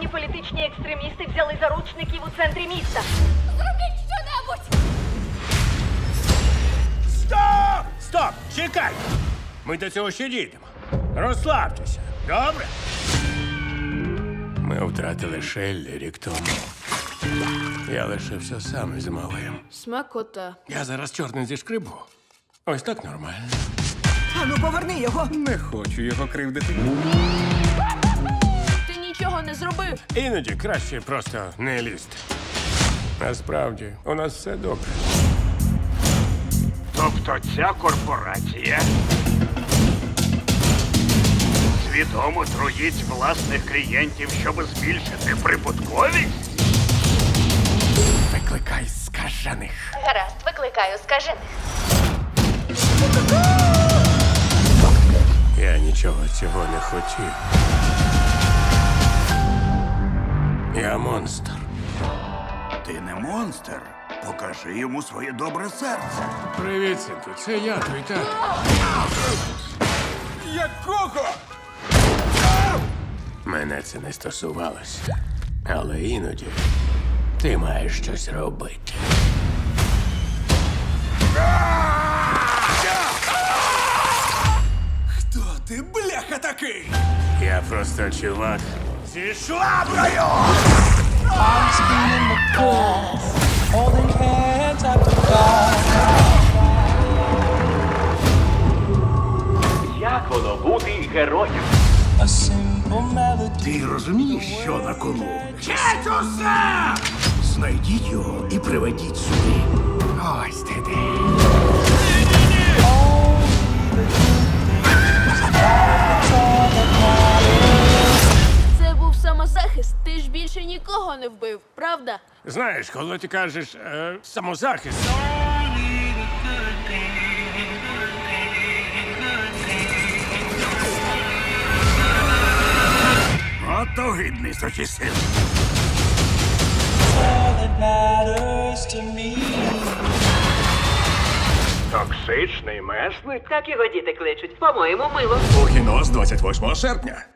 політичні екстремісти взяли заручників у центрі міста. Зробіть що-небудь! Стоп! Стоп! Чекай! Ми до цього ще дійдемо. Розслабтеся, добре? Ми втратили Шеллі рік тому. Я лишився сам із малим. Смакота. Я зараз чорний зішкрибу. Ось так нормально. Ану, поверни його. Не хочу його кривдити. Іноді краще просто не лізти. Насправді, у нас все добре. Тобто ця корпорація свідомо труїть власних клієнтів, щоб збільшити прибутковість? Викликай скажених. Гаразд, викликаю, скажи. Я нічого цього не хотів. Я монстр. Ти не монстр. Покажи йому своє добре серце. Привіт, синку. Це я, твій тато. Якого? Мене це не стосувалося. Але іноді ти маєш щось робити. Хто ти, бляха, такий? Я просто чувак зі шваброю! Holding hands up to God. Як воно бути героєм? A simple melody. Ти розумієш, що на кону? Геть усе! Знайдіть його і приведіть сюди. Ось ти де. Більше нікого не вбив, правда? Знаєш, коли ти кажеш е, самозахист. От огидний me. Токсичний месник? Так його діти кличуть. По-моєму, мило. У кіно з 28 серпня.